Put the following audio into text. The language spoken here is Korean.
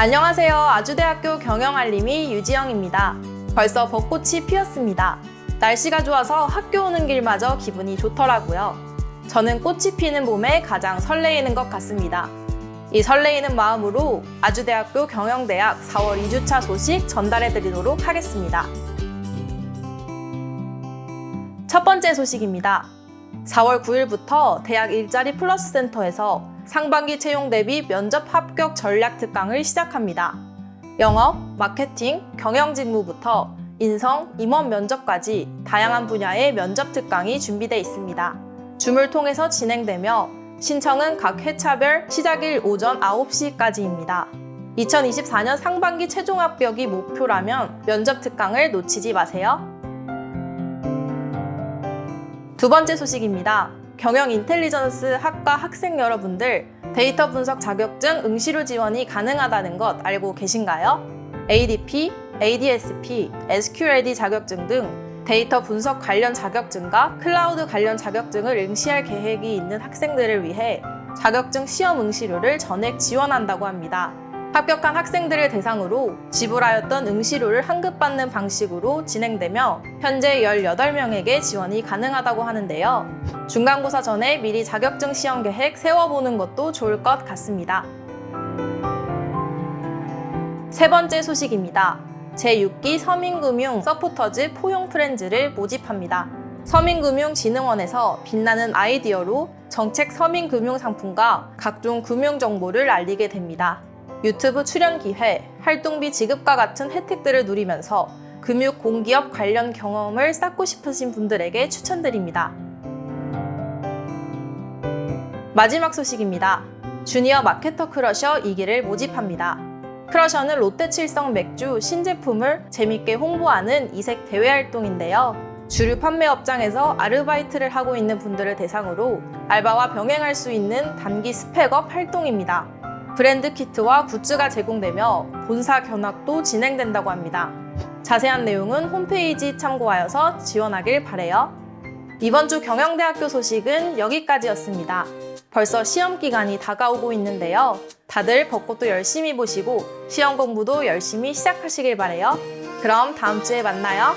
안녕하세요. 아주대학교 경영알림이 유지영입니다. 벌써 벚꽃이 피었습니다. 날씨가 좋아서 학교 오는 길마저 기분이 좋더라고요. 저는 꽃이 피는 봄에 가장 설레이는 것 같습니다. 이 설레이는 마음으로 아주대학교 경영대학 4월 2주차 소식 전달해 드리도록 하겠습니다. 첫 번째 소식입니다. 4월 9일부터 대학 일자리 플러스 센터에서 상반기 채용 대비 면접 합격 전략 특강을 시작합니다. 영업, 마케팅, 경영 직무부터 인성, 임원 면접까지 다양한 분야의 면접 특강이 준비되어 있습니다. 줌을 통해서 진행되며 신청은 각 회차별 시작일 오전 9시까지입니다. 2024년 상반기 최종 합격이 목표라면 면접 특강을 놓치지 마세요. 두 번째 소식입니다. 경영 인텔리전스 학과 학생 여러분들 데이터 분석 자격증 응시료 지원이 가능하다는 것 알고 계신가요? ADP, ADSP, SQLD 자격증 등 데이터 분석 관련 자격증과 클라우드 관련 자격증을 응시할 계획이 있는 학생들을 위해 자격증 시험 응시료를 전액 지원한다고 합니다. 합격한 학생들을 대상으로 지불하였던 응시료를 환급받는 방식으로 진행되며 현재 18명에게 지원이 가능하다고 하는데요. 중간고사 전에 미리 자격증 시험 계획 세워보는 것도 좋을 것 같습니다. 세 번째 소식입니다. 제6기 서민금융 서포터즈 포용 프렌즈를 모집합니다. 서민금융진흥원에서 빛나는 아이디어로 정책 서민금융 상품과 각종 금융 정보를 알리게 됩니다. 유튜브 출연 기회, 활동비 지급과 같은 혜택들을 누리면서 금융 공기업 관련 경험을 쌓고 싶으신 분들에게 추천드립니다. 마지막 소식입니다. 주니어 마케터 크러셔 2기를 모집합니다. 크러셔는 롯데칠성 맥주 신제품을 재밌게 홍보하는 이색 대외 활동인데요. 주류 판매 업장에서 아르바이트를 하고 있는 분들을 대상으로 알바와 병행할 수 있는 단기 스펙업 활동입니다. 브랜드 키트와 굿즈가 제공되며 본사 견학도 진행된다고 합니다. 자세한 내용은 홈페이지 참고하여서 지원하길 바래요. 이번 주 경영대학교 소식은 여기까지였습니다. 벌써 시험 기간이 다가오고 있는데요. 다들 벚꽃도 열심히 보시고 시험 공부도 열심히 시작하시길 바래요. 그럼 다음 주에 만나요.